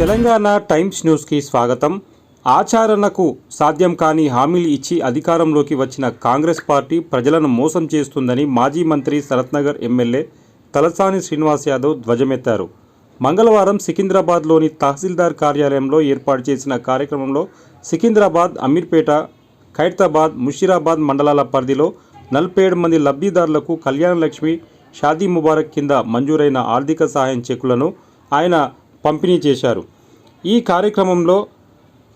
Telangana times న్యూస్కి స్వాగతం. ఆచరణకు సాధ్యం కాని హామీలు ఇచ్చి అధికారంలోకి వచ్చిన కాంగ్రెస్ పార్టీ ప్రజలను మోసం చేస్తుందని మాజీ మంత్రి శరత్నగర్ ఎమ్మెల్యే తలసాని శ్రీనివాస్ యాదవ్ ధ్వజమెత్తారు. మంగళవారం సికింద్రాబాద్లోని తహసీల్దార్ కార్యాలయంలో ఏర్పాటు చేసిన కార్యక్రమంలో సికింద్రాబాద్ అమీర్పేట ఖైరతాబాద్ ముషీరాబాద్ మండలాల పరిధిలో నలభై ఏడు మంది లబ్ధిదారులకు కళ్యాణ లక్ష్మి షాదీ ముబారక్ కింద మంజూరైన ఆర్థిక సహాయం చెక్కులను ఆయన పంపిణీ చేశారు. ఈ కార్యక్రమంలో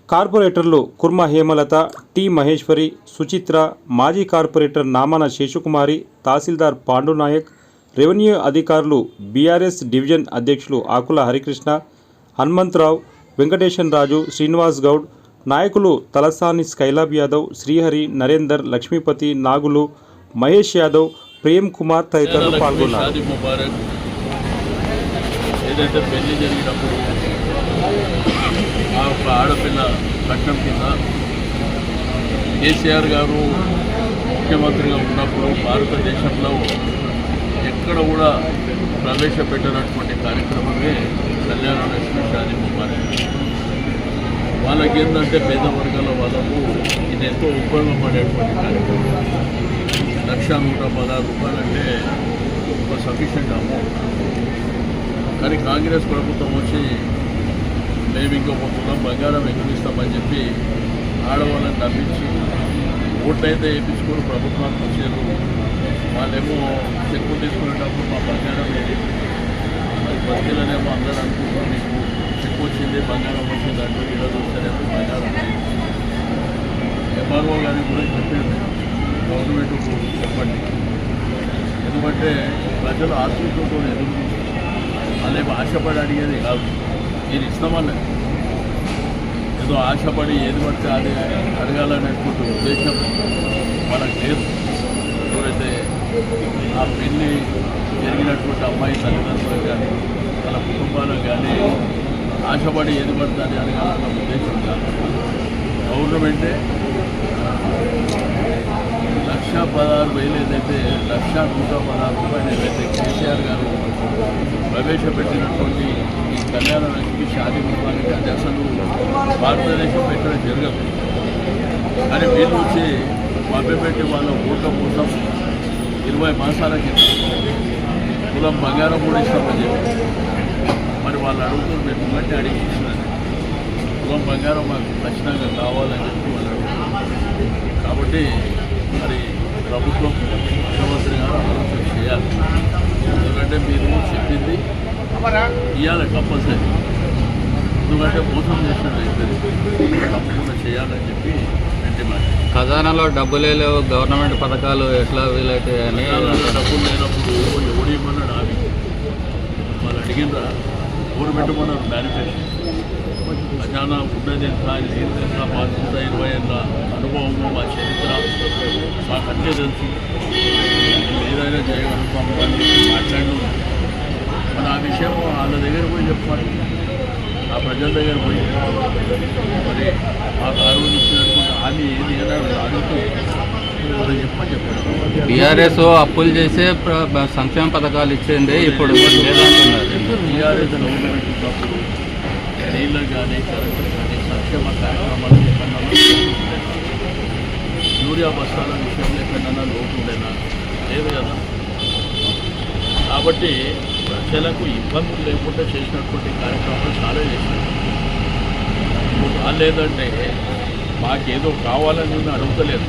కార్పొరేటర్లు కుర్మ హేమలత టి మహేశ్వరి సుచిత్ర మాజీ కార్పొరేటర్ నామన శేషుకుమారి తహసీల్దార్ పాండునాయక్ రెవెన్యూ అధికారులు బీఆర్ఎస్ డివిజన్ అధ్యక్షులు ఆకుల హరికృష్ణ హనుమంతరావు వెంకటేశన్ రాజు శ్రీనివాస్ గౌడ్ నాయకులు తలసాని స్కైలాబ్ యాదవ్ శ్రీహరి నరేందర్ లక్ష్మీపతి నాగులు మహేష్ యాదవ్ ప్రేమ్ కుమార్ తదితరులు పాల్గొన్నారు. ఏంటంటే పెళ్ళి జరిగినప్పుడు ఆ యొక్క ఆడపిల్ల కట్నం కింద కేసీఆర్ గారు ముఖ్యమంత్రిగా ఉన్నప్పుడు భారతదేశంలో ఎక్కడ కూడా ప్రవేశపెట్టినటువంటి కార్యక్రమమే కళ్యాణ లక్ష్మి షాది ముబారక్ వాళ్ళకి ఏంటంటే పేద వర్గాల వాళ్ళకు ఇది ఎంతో ఉపయోగపడేటువంటి కార్యక్రమం. లక్ష నూట పదహారు రూపాయలంటే ఒక సఫిషియంట్ అమౌంట్ కానీ కాంగ్రెస్ ప్రభుత్వం వచ్చి మేము ఇంకో తులం బంగారం ఎక్కిస్తామని చెప్పి ఆడవాళ్ళని నమ్మించి ఓట్లయితే వేయించుకొని ప్రభుత్వానికి వచ్చారు. వాళ్ళేమో చెక్కు తీసుకునేటప్పుడు మా బంగారం ఏది? మరి బస్తీలనేమో అందరూ అనుకుంటున్నాం మీకు. చెక్కు వచ్చింది బంగారం వచ్చింది అంటూ ఈరోజు వస్తేనేమో బంగారం ఎంఆర్ఓ గారికి కూడా చెప్పారు. గవర్నమెంట్ చెప్పండి. ఎందుకంటే ప్రజలు ఆశీస్సుతో ఎదురు చూస్తారు ఆశపడి అడిగేది కాదు. నేను ఇస్తామన్నది ఏదో ఆశపడి ఏది పడితే అది అడగాలనేటువంటి ఉద్దేశం మనకు లేదు. ఎవరైతే ఆ పెళ్ళి జరిగినటువంటి అమ్మాయి తల్లిదండ్రులకు కానీ వాళ్ళ కుటుంబాలకు కానీ ఆశపడి ఏది పడితే అది అడగాలన్న ఉద్దేశం కాదు. గవర్నమెంటే లక్ష పదహారు వేలు ఏదైతే లక్ష నూట పదహారు రూపాయలు ఏదైతే కేసీఆర్ గారు ప్రవేశపెట్టినటువంటి ఈ కళ్యాణ లక్ష్మి షాదీ ముబారక్ అది అసలు భారతదేశం ఎక్కడ జరగదు. కానీ వీళ్ళు వచ్చి మభ్యపెట్టి వాళ్ళ ఓట్ల కోసం ఇరవై మాసాల క్రితం కులం బంగారం కూడా ఇస్తామని చెప్పి మరి వాళ్ళు అడుగుతున్నారు మేము ఇవ్వండి అడిగి ఇచ్చినది కులం బంగారం మాకు ఖచ్చితంగా కావాలని చెప్పి వాళ్ళు అడుగుతున్నారు. కాబట్టి మరి ప్రభుత్వం ముఖ్యమంత్రి గారు ఆలోచన చేయాలి. ఎందుకంటే మీరు చెప్పింది. ఇవ్వాలి కంపల్సరీ. ఎందుకంటే మోసం చేసినట్టు అవుతుంది తప్పకుండా చేయాలని చెప్పి అంటే మరి ఖజానాలో డబ్బులే లేవు గవర్నమెంట్ పథకాలు ఎట్లా వీలైతాయని తెలంగాణలో డబ్బులు లేనప్పుడు ఎవడు ఇమ్మన్నాడు ఆమె? వాళ్ళు అడిగిందా ఎవరు పెట్టమన్నారు మేనిఫెస్టో ఖజానా ఉన్నది ఎంత ఇది ఎంత మా నూట ఇరవై ఏళ్ళ అనుభవము మా చరిత్ర మాకు అన్నీ తెలుసు. మేము ఏదైనా చేయగలుగుతాం అని మాట్లాడి. మన ఆ విషయం వాళ్ళ దగ్గర పోయి చెప్పాలి ఆ ప్రజల దగ్గర పోయి. మరి మాకు ఆ రోజు ఇచ్చినటువంటి హామీ ఏది అని అడుగుతూ బీఆర్ఎస్ అప్పులు చేసే సంక్షేమ పథకాలు ఇచ్చింది ఇప్పుడు టీఆర్ఎస్ గవర్నమెంట్ నీళ్ళకు కానీ కరెంటు కానీ సంక్షేమ కార్యక్రమాలు ఎక్కడన్నా యూరియా బస్తాల విషయంలో ఎక్కడన్నా లోటు ఉండేనా? లేదు కదా. కాబట్టి ప్రజలకు ఇబ్బందులు లేకుండా చేసినటువంటి కార్యక్రమాలు చాలా చేసినారు లేదంటే వాళ్ళు ఏంటంటే మాకేదో కావాలని అడుగుతలేదు.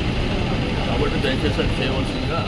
కాబట్టి దయచేసి అది చేయవలసిందిగా